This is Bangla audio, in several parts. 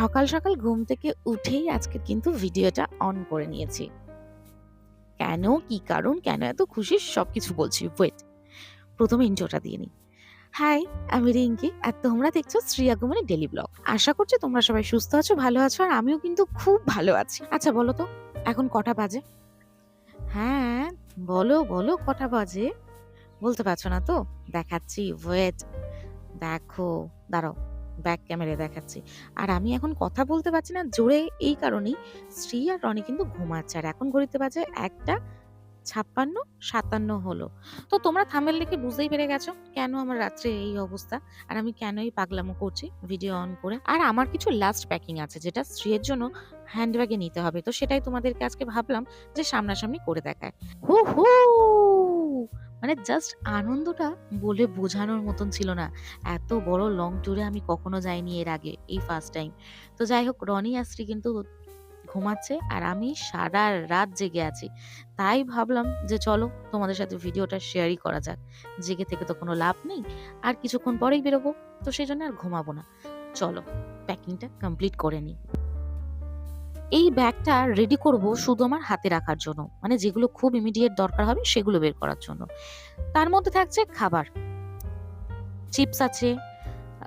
সকাল সকাল ঘুম থেকে উঠেই আজকে কিন্তু ভিডিওটা অন করে নিয়েছি। কেন, কি কারণ, কেন এত খুশি সব কিছু বলছি। ওয়েট প্রথমে ইন্ট্রোটা দিয়ে নিই। হাই আমি রিঙ্কি আর তোমরা দেখছ শ্রী আগমনী ডেলি ব্লগ আশা করছি তোমরা সবাই সুস্থ আছো, ভালো আছো আর আমিও কিন্তু খুব ভালো আছি। আচ্ছা বলো তো, এখন কটা বাজে? হ্যাঁ বলো বলো, কটা বাজে? বলতে পারছ না তো? দেখাচ্ছি ওয়েট দেখো, দাঁড়াও। ব্যাক ক্যামেরায় দেখাচ্ছি। আর আমি এখন কথা বলতে পারছি না, জোরে এই কারণেই শ্রী আর রনি কিন্তু ঘুমাচ্ছে। আর এখন ঘড়িতে বাজে একটা ছাপ্পান্ন, সাতান্ন হলো। তো তোমরা থামেল লিখে বুঝতেই পেরে গেছো কেন আমার রাত্রে এই অবস্থা? আর আমি কেন এই পাগলামো করছি ভিডিও অন করে? আর আমার কিছু লাস্ট প্যাকিং আছে যেটা স্ত্রীর জন্য হ্যান্ডব্যাগে নিতে হবে। তো সেটাই তোমাদেরকে আজকে ভাবলাম যে সামনাসামনি করে দেখায়। হু হু মানে জাস্ট আনন্দটা বলে বোঝানোর মতন ছিল না। এত বড় লং ট্যুরে আমি কখনো যাইনি এর আগে, এই ফার্স্ট টাইম তো যাই হোক, রনি আর শ্রী কিন্তু ঘুমাচ্ছে আর আমি সারা রাত জেগে আছি। তাই ভাবলাম যে চলো তোমাদের সাথে ভিডিওটা শেয়ারই করা যাক। জেগে থেকে তো কোনো লাভ নেই, আর কিছুক্ষণ পরেই বেরোবো, তো সেই জন্য আর ঘুমাবো না। চলো প্যাকিংটা কমপ্লিট করে নিই। এই ব্যাগটা রেডি করব শুধু আমার হাতে রাখার জন্য। মানে যেগুলো খুব ইমিডিয়েট দরকার হবে সেগুলো বের করার জন্য। তার মধ্যে থাকছে খাবার। চিপস আছে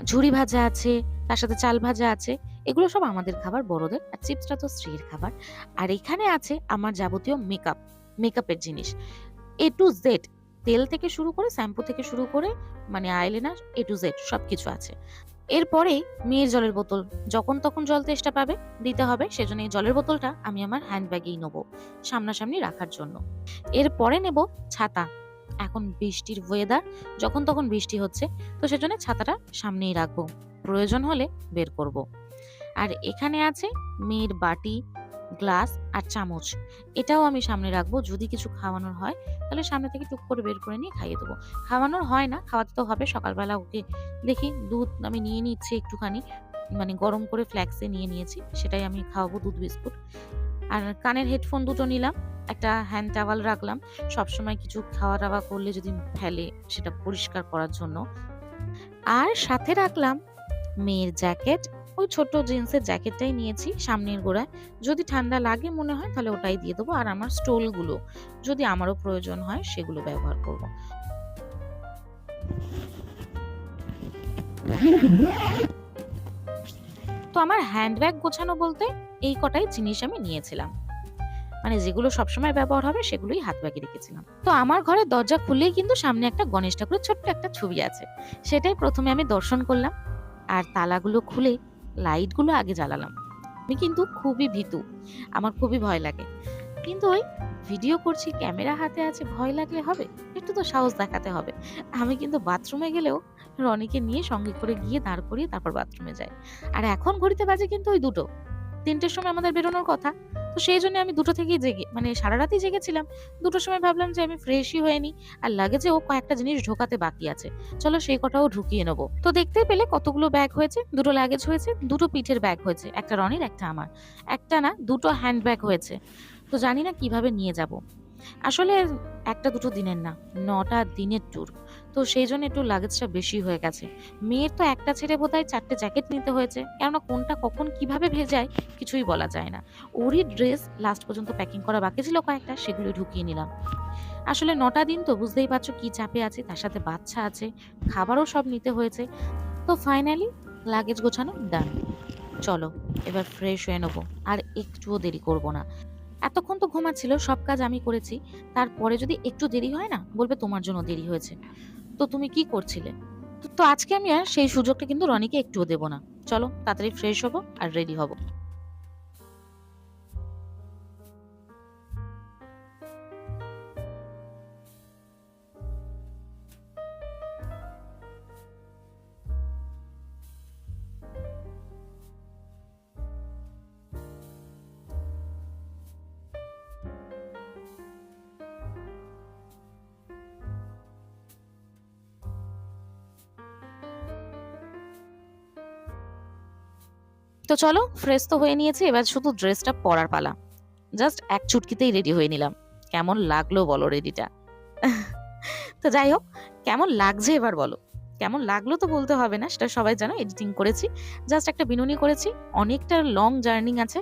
ঝুড়ি ভাজা আছে, তার সাথে চাল ভাজা আছে। এগুলো সব আমাদের খাবার, বড়দের। আর চিপসটা তো স্ত্রীর খাবার। আর এখানে আছে আমার যাবতীয় মেকআপ মেকআপের জিনিস। এ টু জেড তেল থেকে শুরু করে, শ্যাম্পু থেকে শুরু করে মানে আইলেনার এ টু জেড সব কিছু আছে। এরপরে মেয়ের জলের বোতল। যখন তখন জল তেষ্টা পাবে, দিতে হবে, সেজন্য এই জলের বোতলটা আমি আমার হ্যান্ড ব্যাগেই নেব, সামনাসামনি রাখার জন্য। এরপরে নেব ছাতা। এখন বৃষ্টির ওয়েদার যখন তখন বৃষ্টি হচ্ছে, তো সেজন্য ছাতাটা সামনেই রাখব। প্রয়োজন হলে বের করব। আর এখানে আছে মেয়ের বাটি গ্লাস আর চামচ। এটাও আমি সামনে রাখব। যদি কিছু খাওয়ানোর হয়, তাহলে সামনে থেকে টুক করে বের করে নিয়ে খাইয়ে দেবো। খাওয়ানোর হয় না, খাওয়াতে তো হবে। সকালবেলা ওকে দেখি, দুধ আমি নিয়ে নিচ্ছি একটুখানি। মানে গরম করে ফ্ল্যাক্সে নিয়ে নিয়েছি, সেটাই আমি খাওয়াবো দুধ, বিস্কুট। আর কানের হেডফোন দুটো নিলাম, একটা হ্যান্ড টাওয়াল রাখলাম। সবসময় কিছু খাওয়া দাওয়া করলে যদি ফেলে, সেটা পরিষ্কার করার জন্য। আর সাথে রাখলাম মেয়ের জ্যাকেট ওই ছোট জিন্সের জ্যাকেটটাই নিয়েছি সামনের গোড়ায়। যদি ঠান্ডা লাগে মনে হয় তাহলে ওটাই দিয়ে দেবো। আর আমার স্টোলগুলো যদি আমারও প্রয়োজন হয় সেগুলো ব্যবহার করব। তো আমার হ্যান্ডব্যাগ গোছানো বলতে এই কটাই জিনিস আমি নিয়েছিলাম। মানে যেগুলো সবসময় ব্যবহার হবে সেগুলোই হাত ব্যাগে রেখেছিলাম। তো আমার ঘরের দরজা খুললেই কিন্তু সামনে একটা গণেশ ঠাকুরের ছোট্ট একটা ছবি আছে। সেটাই প্রথমে আমি দর্শন করলাম। আর তালাগুলো খুলে লাইটগুলো আগে জ্বালালাম। আমি কিন্তু খুবই ভীতু, আমার খুবই ভয় লাগে। কিন্তু ওই ভিডিও করছি, ক্যামেরা হাতে আছে, ভয় লাগলে হবে? একটু তো সাহস দেখাতে হবে। আমি কিন্তু বাথরুমে গেলেও রনিকে নিয়ে সঙ্গে করে গিয়ে দাঁড় করিয়ে তারপর বাথরুমে যাই। আর এখন ঘড়িতে বাজে কিন্তু ওই দুটো। তিনটের সময় আমাদের বেরোনোর কথা। তো সেই জন্য আমি দুটো থেকেই জেগে মানে সারা রাতই জেগেছিলাম। দুটোর সময় ভাবলাম যে আমি ফ্রেশই হয়ে নিই। আর লাগেজে ও কয়েকটা জিনিস ঢোকাতে বাকি আছে। চলো সেই কটাও ঢুকিয়ে নেব। তো দেখতে পেলে কতগুলো ব্যাগ হয়েছে। দুটো লাগেজ হয়েছে, দুটো পিঠের ব্যাগ হয়েছে, একটা রনির, একটা আমার। একটা না, দুটো হ্যান্ড ব্যাগ হয়েছে। তো জানি না কীভাবে নিয়ে যাব। আসলে একটা দুটো দিনের না, নটা দিনের ট্যুর তো সেই জন্য একটু লাগেজটা বেশি হয়ে গেছে। মেয়ের তো একটা ছেড়ে বোধ হয় চারটে জ্যাকেট নিতে হয়েছে। কেননা কোনটা কখন কীভাবে ভেজায় কিছুই বলা যায় না। ওরই ড্রেস লাস্ট পর্যন্ত প্যাকিং করা বাকি ছিল কয়েকটা সেগুলো ঢুকিয়ে নিলাম। আসলে নটা দিন তো বুঝতেই পারছ কি চাপে আছে, তার সাথে বাচ্চা আছে, খাবারও সব নিতে হয়েছে। তো ফাইনালি লাগেজ গোছানো ডান চলো, এবার ফ্রেশ হয়ে নেব। আর একটুও দেরি করব না। এতক্ষণ তো ঘুমাচ্ছিল, সব কাজ আমি করেছি। তারপরে যদি একটু দেরি হয় না, বলবে তোমার জন্য দেরি হয়েছে। তো তুমি কি করছিলে? তো- আজকে আমি আর সেই সুযোগটা কিন্তু রনিকে একটুও দেবো না। চলো, তাড়াতাড়ি ফ্রেশ হব আর রেডি হব। তো চলো ফ্রেশ তো হয়ে নিয়েছি, এবার শুধু ড্রেসটা পরার পালা। জাস্ট এক চুটকিতেই রেডি হয়ে নিলাম। কেমন লাগল বলো রেডিটা তো যাই হোক, কেমন লাগছে এবার বলো। কেমন লাগল তো বলতে হবে না, সেটা সবাই জানো এডিটিং করেছি। জাস্ট একটা বিনুনি করেছি, অনেকটা লং জার্নিং আছে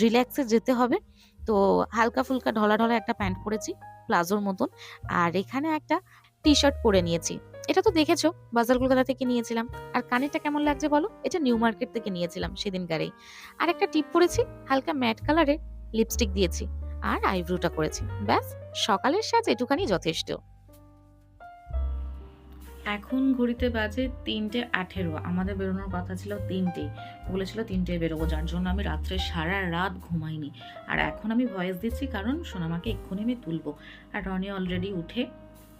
রিল্যাক্সে যেতে হবে। তো হালকা ফুলকা ঢলা ঢলা একটা প্যান্ট পরেছি, প্লাজোর মতন। আর এখানে একটা টি শার্ট পরে নিয়েছি। এটা তো দেখেছ, বাজার কলকাতা থেকে নিয়েছিলাম। আর কানেরটা কেমন লাগছে বলো? এটা নিউ মার্কেট থেকে নিয়েছিলাম সেদিনকারেই। আর একটা টিপ পরেছি হালকা ম্যাট কালারের লিপস্টিক দিয়েছি। আর আইব্রোটা করেছি। ব্যাস, সকালের সাজ এটুখানি যথেষ্ট। এখন ঘড়িতে বাজে তিনটে আঠেরো। আমাদের বেরোনোর কথা ছিল তিনটে বলেছিল তিনটে বেরোবো, যার জন্য আমি রাত্রে সারা রাত ঘুমাইনি। আর এখন আমি ভয়েস দিচ্ছি, কারণ সোনামাকে এক্ষুনি আমি তুলবো। আর রনি অলরেডি উঠে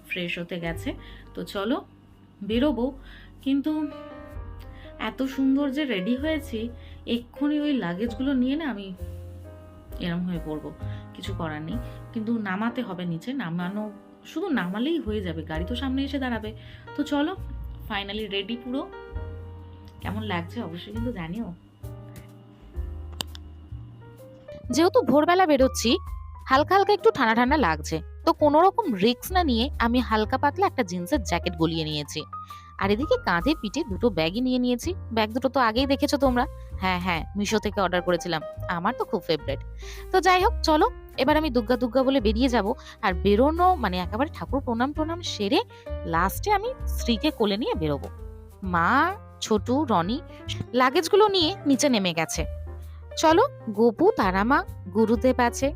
ফ্রেশ হতে গেছে। তো চলো, বেরোবো। কিন্তু এত সুন্দর যে রেডি হয়েছি, এক্ষুনি ওই লাগেজগুলো নিয়ে না আমি এরম হয়ে পড়ব। কিছু করার নেই। কিন্তু নামাতে হবে নিচে, নামানো, শুধু নামালেই হয়ে যাবে, গাড়ি তো সামনে এসে দাঁড়াবে। তো চলো ফাইনালি রেডি পুরো। কেমন লাগছে অবশ্যই কিন্তু জানিও। যেহেতু ভোরবেলা বেরোচ্ছি হালকা হালকা একটু ঠান্ডা ঠান্ডা লাগছে। তো কোনো রকম রিস্ক না নিয়ে আমি হালকা পাতলা একটা জিন্সের জ্যাকেট গলিয়ে নিয়েছি। আর এদিকে কাঁধে পিঠে দুটো ব্যাগই নিয়ে নিয়েছি। ব্যাগ দুটো তো আগেই দেখেছ তোমরা? হ্যাঁ হ্যাঁ মিশো থেকে অর্ডার করেছিলাম। আমার তো খুব ফেভারেট। তো যাই হোক, চলো, এবার আমি দুর্গা দুর্গা বলে বেরিয়ে যাব। আর বেরোনো মানে একেবারে ঠাকুর প্রণাম প্রণাম সেরে লাস্টে আমি স্ত্রীকে কোলে নিয়ে বেরোবো। মা, ছোটু, রনি লাগেজগুলো নিয়ে নিচে নেমে গেছে। চলো, গোপু, তারামা, গুরুদেব আছে।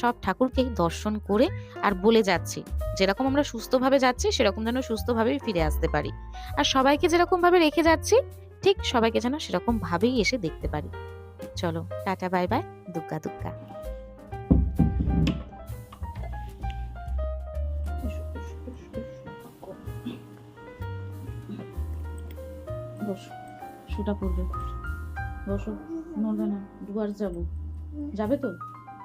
সব ঠাকুরকেই দর্শন করে আর বলে যাচ্ছি। যেরকম আমরা সুস্থভাবে যাচ্ছি, সেরকম যেন সুস্থভাবেই ফিরে আসতে পারি। আর সবাইকে যেরকম ভাবে রেখে যাচ্ছি, ঠিক সবাইকে যেন সেরকম ভাবেই এসে দেখতে পারি। চলো, tata, bye bye, Dugga Dugga. শুটা পড়বে বসো, নড়বে না, দুবার যাব। যাবে তো?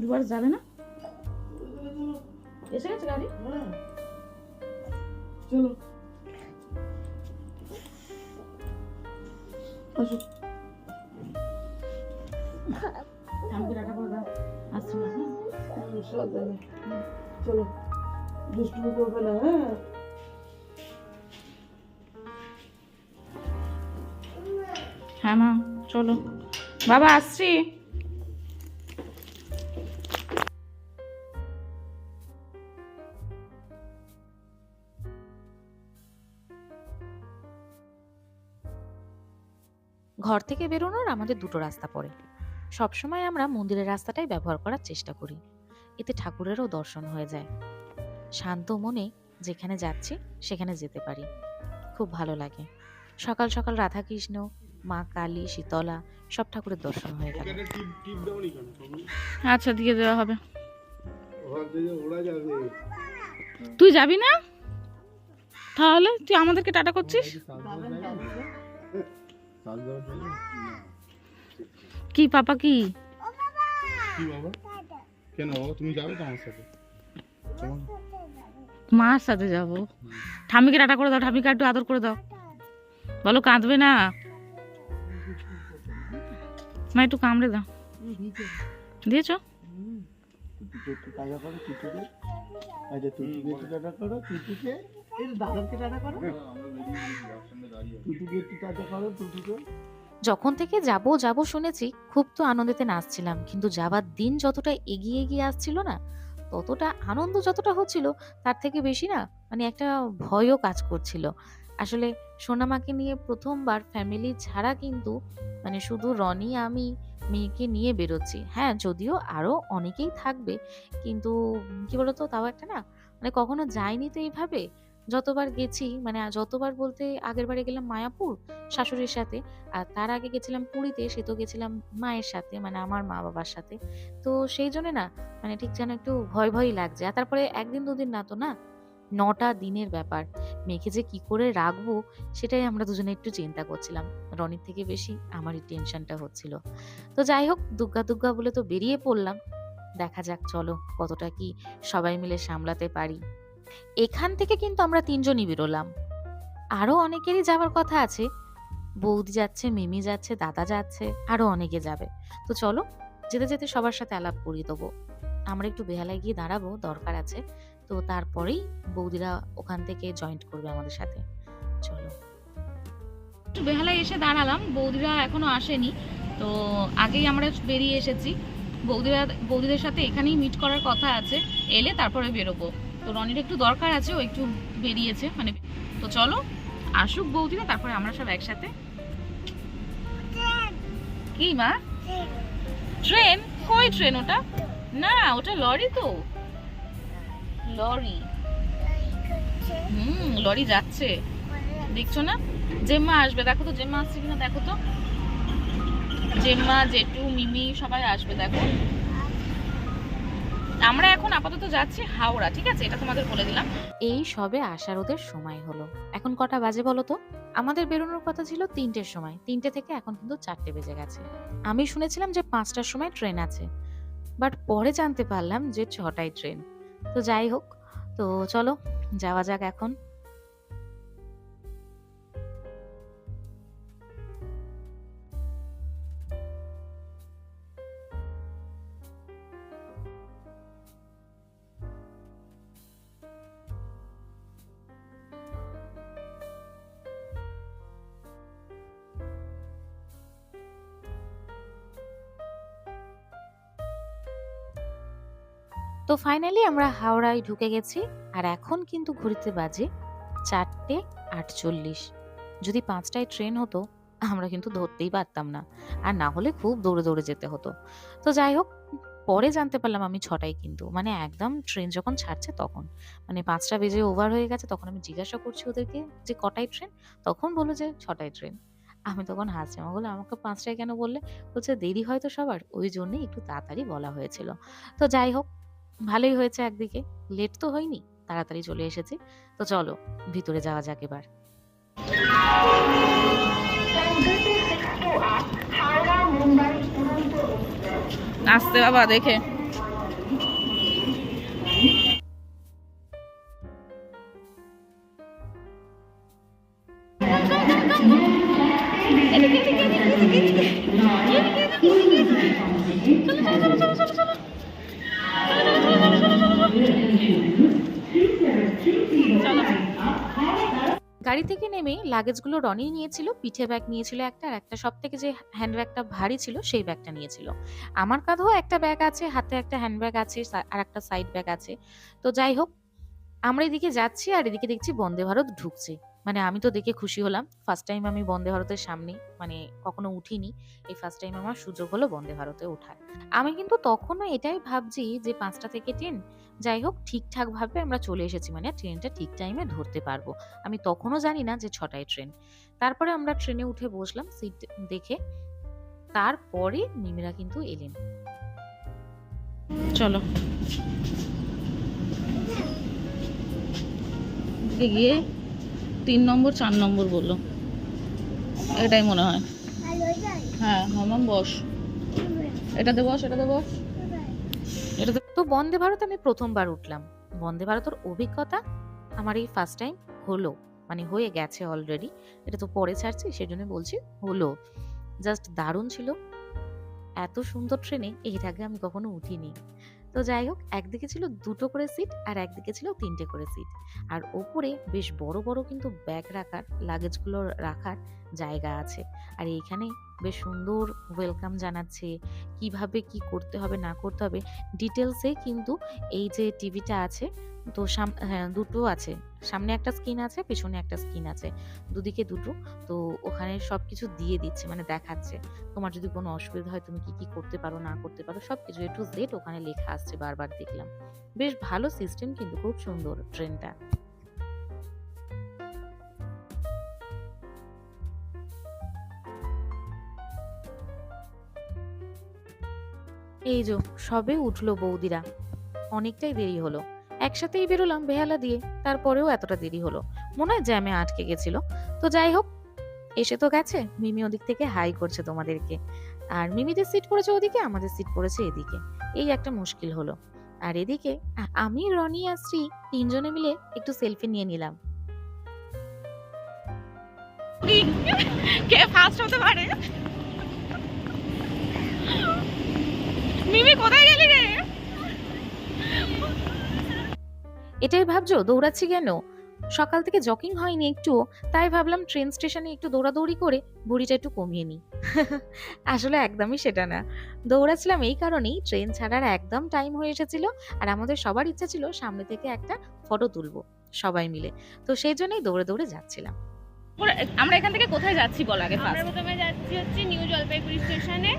দুবার যাবে না? এসে গেছে গাড়ি? চলো। হ্যাঁ? সাবধানে। চলো। দুষ্টুমি করবে না হ্যাঁ? হ্যাঁ মা চলো। বাবা আসছি। ঘর থেকে বেরোনোর আমাদের দুটো রাস্তা পড়ে। সবসময় আমরা মন্দিরের রাস্তাটাই ব্যবহার করার চেষ্টা করি। এতে ঠাকুরেরও দর্শন হয়ে যায়। শান্ত মনে যেখানে যাচ্ছি সেখানে যেতে পারি। খুব ভালো লাগে। সকাল সকাল রাধাকৃষ্ণ মা কালী শীতলা সব ঠাকুরের দর্শন হয়ে গেল আচ্ছা দিয়ে দেওয়া হবে। তুই যাবি না? তাহলে তুই আমাদেরকে টাটা করছিস? কি পাপা কি? কি বাবা? কেন বাবা তুমি যাবে তো আমার সাথে মার সাথে যাব। ঠামিকে টাটা করে দাও ঠামিকে একটু আদর করে দাও। বলো কাঁদবে না? মা একটু কামড়ে দাও। দিয়েছ? দাদাকে টাকা করো। যখন থেকে যাব যাব শুনেছি, খুব তো আনন্দেতে নাচছিলাম, কিন্তু যাবার দিন যতটা এগিয়ে এগিয়ে আসছিল না, ততটা আনন্দ যতটা হচ্ছিল, তার থেকে বেশি না মানে একটা ভয়ও কাজ করছিল। আসলে সোনামাকে নিয়ে প্রথমবার ফ্যামিলি ছাড়া কিন্তু মানে শুধু রনি, আমি মেয়েকে নিয়ে বেরোচ্ছি। হ্যাঁ যদিও আরও অনেকেই থাকবে, কিন্তু কি বলতো, তাও একটা না মানে কখনো যায়নি তো এইভাবে যতবার গেছি মানে যতবার বলতে আগের বারে গেলাম মায়াপুর শাশুড়ির সাথে, আর তার আগে গেছিলাম পুরীতে, সে তো গেছিলাম মায়ের সাথে মানে আমার মা বাবার সাথে। তো সেই জন্য না মানে ঠিক যেন একটু ভয় ভয়ই লাগছে। আর তারপরে একদিন দুদিন না তো না, নটা দিনের ব্যাপার। মেয়েকে যে কি করে রাখব, সেটাই আমরা দুজনে একটু চিন্তা করছিলাম। রনির থেকে বেশি আমারই টেনশনটা হচ্ছিল। তো যাই হোক, দুগ্গা দুগ্গা বলে তো বেরিয়ে পড়লাম। দেখা যাক, চলো কতটা কি সবাই মিলে সামলাতে পারি। এখান থেকে কিন্তু আমরা তিনজনই বেরোলাম। আরও অনেকেরই যাওয়ার কথা আছে। বৌদি যাচ্ছে, মিমি যাচ্ছে, দাদা যাচ্ছে, আরও অনেকে যাবে। তো চলো, যেতে যেতে সবার সাথে আলাপ করিয়ে দেবো। আমরা একটু বেহালায় গিয়ে দাঁড়াবো, দরকার আছে। তো তারপরেই বৌদিরা ওখান থেকে জয়েন্ট করবে আমাদের সাথে। চলো। একটু বেহালায় এসে দাঁড়ালাম, বৌদিরা এখনও আসেনি। তো আগেই আমরা বেরিয়ে এসেছি। বৌদিরা, বৌদিদের সাথে এখানেই মিট করার কথা আছে। এলে তারপরে বেরোবো। তো রনির একটু দরকার আছে, ও একটু বেরিয়েছে মানে তো চলো, আসুক বৌদিরা, তারপরে আমরা সব একসাথে। কি মা? ট্রেন? কই ট্রেন ওটা? না, ওটা লরি তো। লরি। হুম, লরি যাচ্ছে। দেখছ না? জেম্মা আসবে, দেখো তো, জেম্মা আসছে কিনা, দেখো তো। জেম্মা জেটু মিমি সবাই আসবে, দেখো। আমরা এখন আপাতত যাচ্ছি হাওড়া, ঠিক আছে? এটা তোমাদের বলে দিলাম। এই সবে আসার ওদের সময় হলো। এখন কটা বাজে বলো তো? আমাদের বেরোনোর কথা ছিল তিনটের সময়। তিনটে থেকে এখন কিন্তু চারটে বেজে গেছে। আমি শুনেছিলাম যে পাঁচটার সময় ট্রেন আছে। বাট পরে জানতে পারলাম যে ছটায় ট্রেন। তো যাই হোক, তো চলো, যাওয়া যাক এখন। তো ফাইনালি আমরা হাওড়ায় ঢুকে গেছি, আর এখন কিন্তু ঘুরিতে বাজে চারটে আটচল্লিশ। যদি পাঁচটায় ট্রেন হতো, আমরা কিন্তু ধরতেই পারতাম না, আর না হলে খুব দৌড়ে দৌড়ে যেতে হতো। তো যাই হোক, পরে জানতে পারলাম আমি ছটায় কিন্তু মানে একদম ট্রেন যখন ছাড়ছে তখন। মানে পাঁচটা বেজে ওভার হয়ে গেছে, তখন আমি জিজ্ঞাসা করছি ওদেরকে যে কটায় ট্রেন তখন বলল যে ছটায় ট্রেন আমি তখন হাসছি, আমার বলে আমাকে পাঁচটায় কেন বললে? বলছে, দেরি হয়তো সবার। ওই জন্যই একটু তাড়াতাড়ি বলা হয়েছিল। তো যাই হোক ভালোই হয়েছে একদিকে। লেট তো হয়নি, তাড়াতাড়ি চলে এসেছে। তো চলো, ভিতরে যাওয়া যাক এবার। আসতে বাবা, দেখে। লাগেজগুলো রনি নিয়েছিল, পিঠে ব্যাগ নিয়েছিল একটা, আর একটা সব থেকে যে হ্যান্ড ব্যাগটা ভারী ছিল, সেই ব্যাগটা নিয়েছিল। আমার কাঁধেও একটা ব্যাগ আছে, হাতে একটা হ্যান্ড ব্যাগ আছে আর একটা সাইড ব্যাগ আছে। তো যাই হোক, আমরা এদিকে যাচ্ছি, আর এদিকে দেখছি বন্দে ভারত ঢুকছে। মানে আমি তো দেখে খুশি হলাম। ফার্স্ট টাইম আমি বন্দে ভারতের সামনে মানে কখনো উঠিনি। এই ফার্স্ট টাইম আমার সুযোগ হলো বন্দে ভারতে ওঠার। আমি কিন্তু তখনও এটাই ভাবছি যে পাঁচটা থেকে ট্রেন যাই হোক ঠিকঠাকভাবে আমরা চলে এসেছি মানে ট্রেনটা ঠিক টাইমে ধরতে পারব। আমি তখনও জানি না যে ছটায় ট্রেন। তারপরে আমরা ট্রেনে উঠে বসলাম সিট দেখে। তারপরে মিমিরা কিন্তু এলেন। চলো। গিয়ে তিন নম্বর, চার নম্বর বলল। এটাই মনে হয়। হ্যাঁ বস। এটাতে বস এটাতে বস। এটাতে তো বন্দে ভারত আমি প্রথমবার উঠলাম। বন্দে ভারতের অভিজ্ঞতা আমার এই ফার্স্ট টাইম হলো মানে হয়ে গেছে অলরেডি এটা তো পরে ছাড়ছি সেজন্য বলছি হলো। জাস্ট দারুণ ছিল। এত সুন্দর ট্রেনে এর আগে আমি কখনো উঠিনি। তো যাই হোক, একদিকে ছিল দুটো করে সিট আর একদিকে ছিল তিনটে করে সিট আর ওপরে বেশ বড় বড় কিন্তু ব্যাগ রাখার লাগেজগুলো রাখার জায়গা আছে। আর এইখানে বেশ সুন্দর ওয়েলকাম জানাচ্ছে, কীভাবে কি করতে হবে, না করতে হবে। ডিটেলসে কিন্তু এই যে টিভিটা আছে, তো সাম হ্যাঁ দুটো আছে। সামনে একটা স্ক্রিন আছে, পেছনে একটা স্ক্রিন আছে। দুদিকে দুটো। তো ওখানে সব কিছু দিয়ে দিচ্ছে মানে দেখাচ্ছে। তোমার যদি কোনো অসুবিধা হয়, তুমি কি কি করতে পারো, না করতে পারো সব কিছু এ টু ওখানে লেখা আসছে বারবার দেখলাম। বেশ ভালো সিস্টেম কিন্তু খুব সুন্দর ট্রেনটা এই যে, সবে উঠল বৌদিরা। অনেকটাই দেরি হলো। একসাথেই বেরোলাম বেহালা দিয়ে, তারপরেও এতটা দেরি হলো। মনে হয় জ্যামে আটকে গেছিল। তো যাই হোক, এসে তো গেছে। মিমি ওদিক থেকে হাই করছে তোমাদেরকে। আর মিমিদের সিট পড়েছে ওদিকে, আমাদের সিট পড়েছে এদিকে। এই একটা মুশকিল হলো। আর এদিকে আমি, রনি আর শ্রী তিনজনে মিলে একটু সেলফি নিয়ে নিলাম। কে ফার্স্ট হতে পারে? মিমি কোথায় গেলি রে? এটাই ভাবছ? দৌড়াচ্ছি কেন? সকাল থেকে জকিং হয়নি একটু তাই ভাবলাম ট্রেন স্টেশনে একটু দৌড়াদৌড়ি করে বুড়িটা একটু কমিয়ে নিই। আসলে একদমই সেটা না। দৌড়াচ্ছিলাম এই কারণেই ট্রেন ছাড়ার একদম টাইম হয়ে এসেছিল আর আমাদের সবার ইচ্ছা ছিল সামনে থেকে একটা ফটো তুলবো সবাই মিলে। তো সেই জন্যই দৌড়ে দৌড়ে যাচ্ছিলাম। আমরা এখান থেকে কোথায় যাচ্ছি বল আগে আমরা প্রথমে যাচ্ছি হচ্ছে নিউ জলপাইগুড়ি স্টেশনে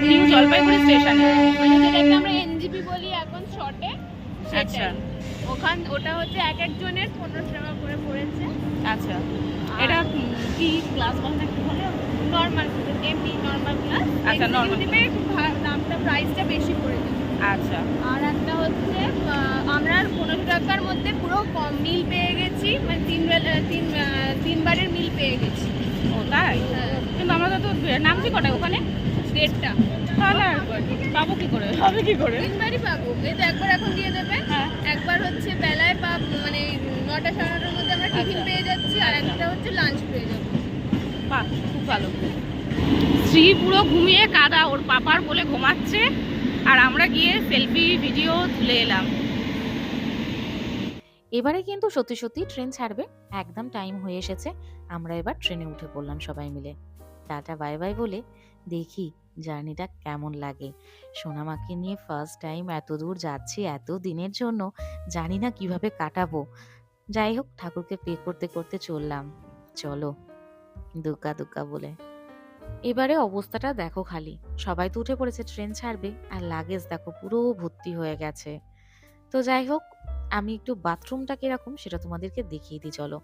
নিউ জলপাইগুড়ি স্টেশনে। মানে যেটাকে আমরা এনজিপি বলি এখন শর্টে। আচ্ছা। ওখান ওটা হচ্ছে এক একজনের পনেরোশো টাকা করে পড়েছে। আচ্ছা। এটা কি ক্লাস বলতে একটু বলো? নর্মাল এমনি নর্মাল ক্লাস আচ্ছা, ভা- দামটা প্রাইসটা বেশি পড়ে যাবে আচ্ছা। আর একটা হচ্ছে আমরা পনেরোশো টাকার মধ্যে পুরো কম মিল পেয়ে গেছি। মানে তিন তিন তিনবারের মিল পেয়ে গেছি। ও তাই? হ্যাঁ, কিন্তু আমাদের তো নামছি কটায় ওখানে? দেড়টা তাহলে পাবো কি করে? হবে কি করে? তিনবারই পাবো। এই তো একবার এখন দিয়ে দেবে। হ্যাঁ। একবার হচ্ছে বেলায় পাব মানে নটা সাড়ে নটার মধ্যে আমরা টিফিন আচ্ছা। পেয়ে যাচ্ছি আর একটা হচ্ছে লাঞ্চ পেয়ে যাব। বাহ খুব ভালো। শ্রী পুরো ঘুমিয়ে কাদা ওর পাপার বলে ঘুমাচ্ছে। আর আমরা গিয়ে সেলফি ভিডিও তুলে এলাম। এবারে কিন্তু সত্যি সত্যি ট্রেন ছাড়বে। একদম টাইম হয়ে এসেছে। আমরা এবার ট্রেনে উঠে পড়লাম সবাই মিলে। টাটা বাই বাই বলে দেখি জার্নিটা কেমন লাগে। সোনামাকে নিয়ে ফার্স্ট টাইম এত দূর যাচ্ছি, এত দিনের জন্য জানি না কীভাবে কাটাবো। যাই হোক, ঠাকুরকে পে করতে করতে চললাম। চলো দুগ্গা দুগ্গা বলে। এবারে অবস্থাটা দেখো খালি। সবাই তো উঠে পড়েছে ট্রেন ছাড়বে। আর লাগেজ দেখো, পুরো ভর্তি হয়ে গেছে। তো যাই হোক, আমি একটু বাথরুমটা কীরকম সেটা তোমাদেরকে দেখিয়ে দিই, চলো।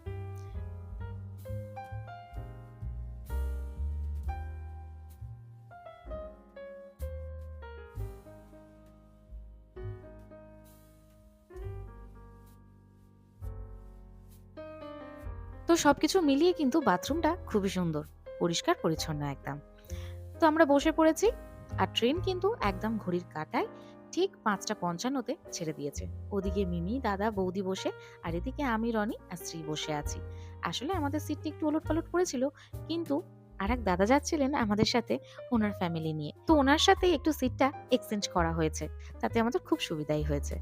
সবকিছু মিলিয়ে কিন্তু বাথরুমটা খুবই সুন্দর, পরিষ্কার, পরিচ্ছন্ন একদম। তো আমরা বসে পড়েছি আর ট্রেন কিন্তু একদম ঘড়ির কাঁটায় ঠিক পাঁচটা পঞ্চান্নতে ছেড়ে দিয়েছে। ওদিকে মিমি, দাদা, বৌদি বসে আর এদিকে আমি, রনি আর স্ত্রী বসে আছি। আসলে আমাদের সিটটি একটু ওলট পালট করেছিল, কিন্তু আর এক দাদা যাচ্ছিলেন আমাদের সাথে ওনার ফ্যামিলি নিয়ে। তো ওনার সাথে একটু সিটটা এক্সচেঞ্জ করা হয়েছে, তাতে আমাদের খুব সুবিধাই হয়েছে।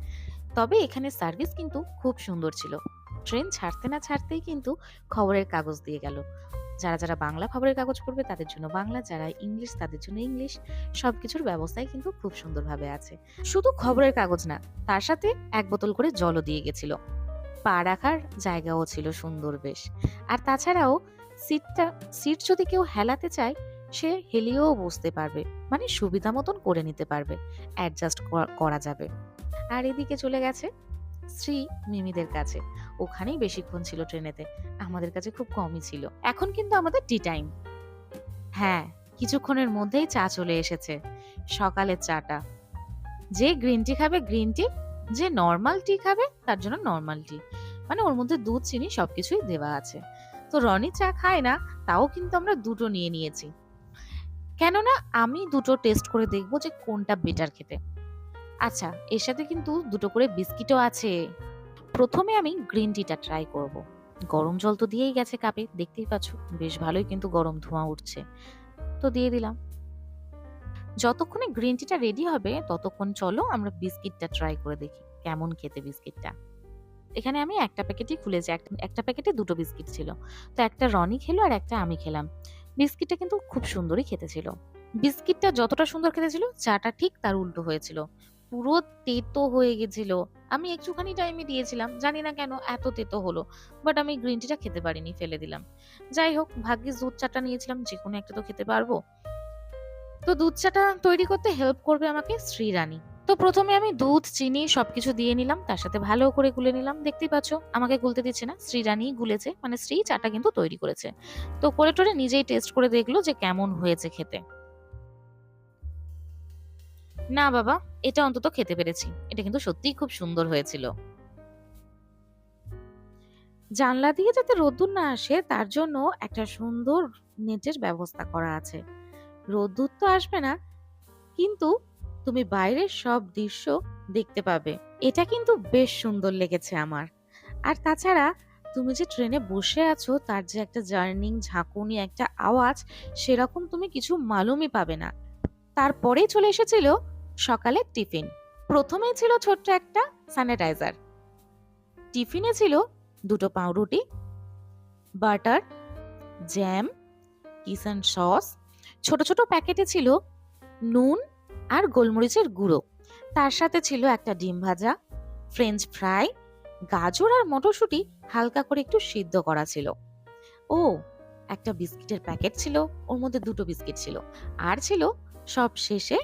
তবে এখানে সার্ভিস কিন্তু খুব সুন্দর ছিল। ট্রেন ছাড়তে না ছাড়তেই কিন্তু খবরের কাগজ দিয়ে গেল। যারা যারা বাংলা খবরের কাগজ পড়বে তাদের জন্য বাংলা, যারা ইংলিশ তাদের জন্য ইংলিশ। সব কিছুর ব্যবস্থাই কিন্তু খুব সুন্দরভাবে আছে। শুধু খবরের কাগজ না, তার সাথে এক বোতল করে জলও দিয়ে গেছিল। পা রাখার জায়গাও ছিল সুন্দর বেশ। আর তাছাড়াও সিটটা, সিট যদি কেউ হেলাতে চায়, সে হেলিয়েও বসতে পারবে। মানে সুবিধা মতন করে নিতে পারবে। অ্যাডজাস্ট করা যাবে। আর এদিকে চলে গেছে শ্রী মিমিদের কাছে। ওখানেই বেশিক্ষণ ছিল ট্রেনেতে। আমাদের কাছে খুব কমই ছিল। এখন কিন্তু আমাদের টি টাইম। হ্যাঁ কিছুক্ষণের মধ্যেই চা চলে এসেছে। সকালের চাটা। যে গ্রিন টি খাবে, গ্রিন টি। যে নর্মাল টি খাবে, তার জন্য নর্মাল টি। মানে ওর মধ্যে দুধ, চিনি সবকিছুই দেওয়া আছে। তো রনি চা খায় না, তাও কিন্তু আমরা দুটো নিয়ে নিয়েছি। কেননা আমি দুটো টেস্ট করে দেখব যে কোনটা বেটার খেতে। আচ্ছা এর সাথে কিন্তু দুটো করে বিস্কিটও আছে। প্রথমে আমি গ্রিন টিটা ট্রাই করব। গরম জল তো দিয়েই গেছে কাপে, দেখতেই পাচ্ছ, বেশ ভালোই কিন্তু গরম ধোঁয়া উঠছে। তো দিয়ে দিলাম। যতক্ষণে গ্রিন টিটা রেডি হবে, ততক্ষণ চলো আমরা বিস্কিটটা ট্রাই করে দেখি, কেমন খেতে বিস্কিটটা। এখানে আমি একটা প্যাকেটই খুলেছি একটা- প্যাকেটে দুটো বিস্কিট ছিল। তো একটা রনি খেলো আর একটা আমি খেলাম। বিস্কিটটা কিন্তু খুব সুন্দরই খেতে ছিল। বিস্কিটটা যতটা সুন্দর খেতে ছিল, চাটা ঠিক তার উল্টো হয়েছিল। পুরো তেতো হয়ে গেছিল। আমি একটুখানি টাইমে দিয়েছিলাম, জানি না কেন এত তেতো হলো। বাট আমি গ্রিন টিটা খেতে পারিনি, ফেলে দিলাম। যাই হোক, ভাগ্যিস দুধ চাটা নিয়েছিলাম, যে কোনো একটা তো খেতে পারব। তো দুধ চাটা তৈরি করতে হেল্প করবে আমাকে শ্রীরানী। তো প্রথমে আমি দুধ, চিনি সবকিছু দিয়ে নিলাম, তার সাথে ভালো করে গুলে নিলাম। দেখতেই পাচ্ছ, আমাকে গুলতে দিচ্ছে না, শ্রীরানী গুলেছে মানে শ্রী চাটা কিন্তু তৈরি করেছে। তো করে টোরে নিজেই টেস্ট করে দেখল যে কেমন হয়েছে খেতে। না বাবা, এটা অন্তত খেতে পেরেছি। এটা কিন্তু সত্যিই খুব সুন্দর হয়েছিল। জানলা দিয়ে যাতে রোদ্দুর না আসে, তার জন্য একটা সুন্দর নেটের ব্যবস্থা করা আছে। রোদ্দুর তো আসবে না, কিন্তু তুমি বাইরের সব দৃশ্য দেখতে পাবে। এটা কিন্তু বেশ সুন্দর লেগেছে আমার। আর তাছাড়া, তুমি যে ট্রেনে বসে আছো, তার যে একটা জার্নিং ঝাঁকুনি, একটা আওয়াজ, সেরকম তুমি কিছু মালুমই পাবে না। তারপরেই চলে এসেছিল সকালের টিফিন। প্রথমেই ছিল ছোট্ট একটা স্যানিটাইজার। টিফিনে ছিল দুটো পাউরুটি, বাটার, জ্যাম কিষান সস। ছোট ছোট প্যাকেটে ছিল নুন আর গোলমরিচের গুঁড়ো। তার সাথে ছিল একটা ডিম ভাজা, ফ্রেঞ্চ ফ্রাই, গাজর আর মটরশুঁটি হালকা করে একটু সিদ্ধ করা ছিল। ও, একটা বিস্কিটের প্যাকেট ছিল। ওর মধ্যে দুটো বিস্কিট ছিল। আর ছিল সব শেষে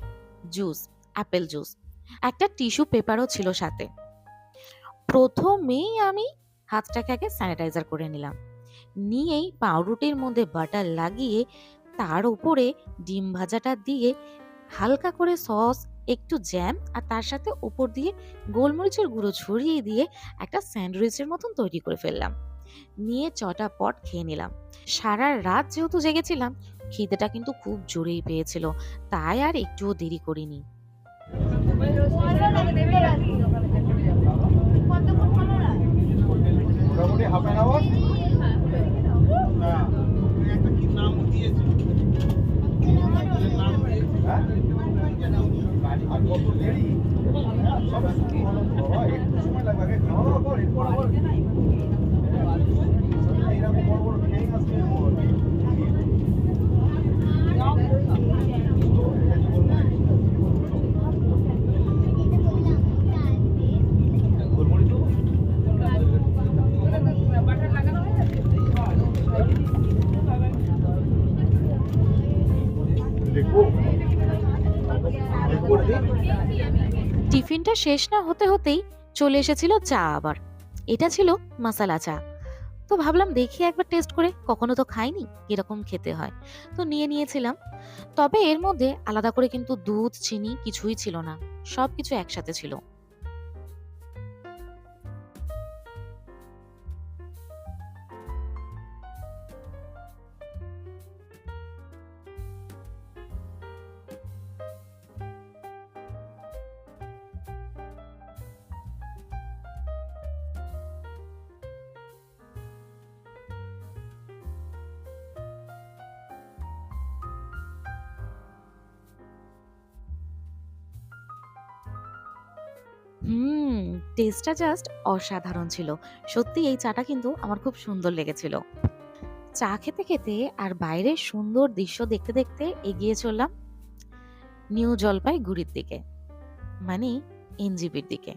জুস। Apple juice. একটা টিস্যু পেপারও ছিল সাথে। প্রথমেই আমি হাতটাকে আগে স্যানিটাইজার করে নিলাম। নিয়েই পাউরুটির মধ্যে বাটার লাগিয়ে তার উপরে ডিম ভাজাটা দিয়ে হালকা করে সস, একটু জ্যাম আর তার সাথে উপর দিয়ে গোলমরিচের গুঁড়ো ছড়িয়ে দিয়ে একটা স্যান্ডউইচের মতন তৈরি করে ফেললাম। নিয়ে চটা পট খেয়ে নিলাম। সারা রাত যেহেতু জেগেছিলাম, খিদেটা কিন্তু খুব জোরেই পেয়েছিল। তাই আর একটুও দেরি করিনি। এইরকম বড় বড় ট্রেন আসবে শেষ না হতে হতেই চলে এসেছিল চা আবার। এটা ছিল মশালা চা। তো ভাবলাম দেখি একবার টেস্ট করে কখনো তো খাইনি এরকম খেতে হয়। তো নিয়ে নিয়েছিলাম। তবে এর মধ্যে আলাদা করে কিন্তু দুধ, চিনি কিছুই ছিল না। সব কিছু একসাথে ছিল। হুম টেস্টটা জাস্ট অসাধারণ ছিল। সত্যি এই চাটা কিন্তু আমার খুব সুন্দর লেগেছিল। চা খেতে খেতে আর বাইরের সুন্দর দৃশ্য দেখতে দেখতে এগিয়ে চললাম নিউ জলপাইগুড়ির দিকে মানে এনজিপির দিকে।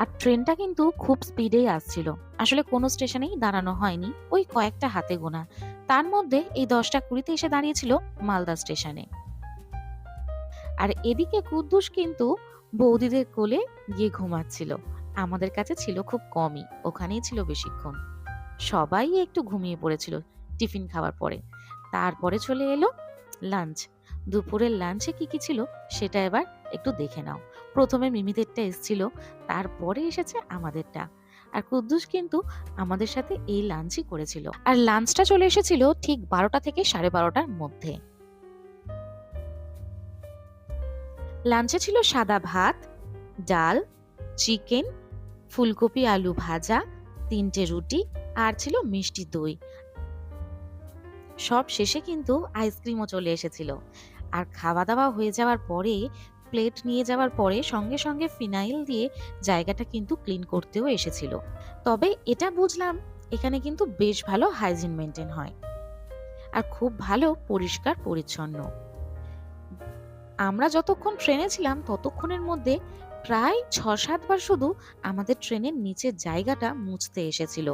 আর ট্রেনটা কিন্তু খুব স্পিডেই আসছিল। আসলে কোনো স্টেশনেই দাঁড়ানো হয়নি, ওই কয়েকটা হাতে গোনা। তার মধ্যে এই দশটা কুড়িতে এসে দাঁড়িয়েছিল মালদা স্টেশনে। আর এদিকে কুদ্দুস কিন্তু বৌদিদের কোলে গিয়ে ঘুমাচ্ছিল। আমাদের কাছে ছিল খুব কমই, ওখানেই ছিল বেশিক্ষণ। সবাই একটু ঘুমিয়ে পড়েছিল টিফিন খাওয়ার পরে। তারপরে চলে এলো লাঞ্চ। দুপুরের লাঞ্চে কি কি ছিল সেটা এবার একটু দেখে নাও। প্রথমে মিমিদেরটা এসছিল, তারপরে এসেছে আমাদেরটা। আর কুদ্দুস কিন্তু আমাদের সাথে এই লাঞ্চই করেছিল। আর লাঞ্চটা চলে এসেছিল ঠিক বারোটা থেকে সাড়ে বারোটার মধ্যে। লাঞ্চে ছিল সাদা ভাত, ডাল, চিকেন, ফুলকপি, আলু ভাজা, তিনটে রুটি আর ছিল মিষ্টি দই। সব শেষে কিন্তু আইসক্রিমও চলে এসেছিল। আর খাওয়া দাওয়া হয়ে যাওয়ার পরে প্লেট নিয়ে যাওয়ার পরে সঙ্গে সঙ্গে ফিনাইল দিয়ে জায়গাটা কিন্তু ক্লিন করতেও এসেছিল। তবে এটা বুঝলাম, এখানে কিন্তু বেশ ভালো হাইজিন মেনটেন হয় আর খুব ভালো পরিষ্কার পরিচ্ছন্ন। আমরা যতক্ষণ ট্রেনে ছিলাম ততক্ষণের মধ্যে প্রায় ছ সাতবার শুধু আমাদের ট্রেনের নিচের জায়গাটা মুছতে এসেছিল।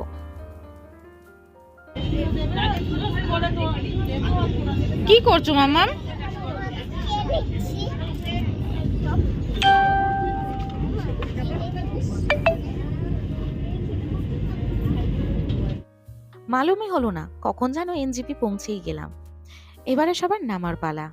কি করছ মামা মালুমই হলো না কখন যেন এনজিপি পৌঁছেই গেলাম। এবারে সবার নামার পালা।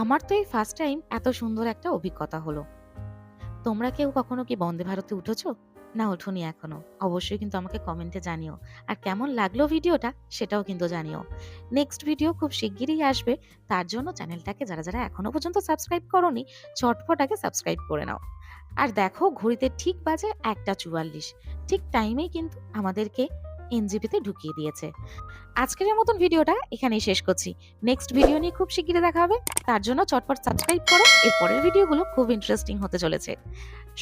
আমার তো এই ফার্স্ট টাইম এত সুন্দর একটা অভিজ্ঞতা হলো। তোমরা কেউ কখনো কি বন্দে ভারতে উঠেছো? না ওঠোনি এখনও। অবশ্যই কিন্তু আমাকে কমেন্টে জানিও। আর কেমন লাগল ভিডিওটা সেটাও কিন্তু জানিও। নেক্সট ভিডিও খুব শিগগিরই আসবে। তার জন্য চ্যানেলটাকে যারা যারা এখনও পর্যন্ত সাবস্ক্রাইব করনি চটপট আগে সাবস্ক্রাইব করে নাও। আর দেখো, ঘড়িতে ঠিক বাজে একটা চুয়াল্লিশ। ঠিক টাইমেই কিন্তু আমাদেরকে এনজিপিতে ঢুকিয়ে দিয়েছে। আজকের মতন ভিডিওটা এখানেই শেষ করছি। নেক্সট ভিডিও নিয়ে খুব শিগগিরই দেখা হবে। তার জন্য চটপট সাবস্ক্রাইব করো। এরপরের ভিডিওগুলো খুব ইন্টারেস্টিং হতে চলেছে।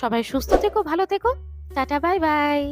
সবাই সুস্থ থেকো, ভালো থেকো। Tata bye by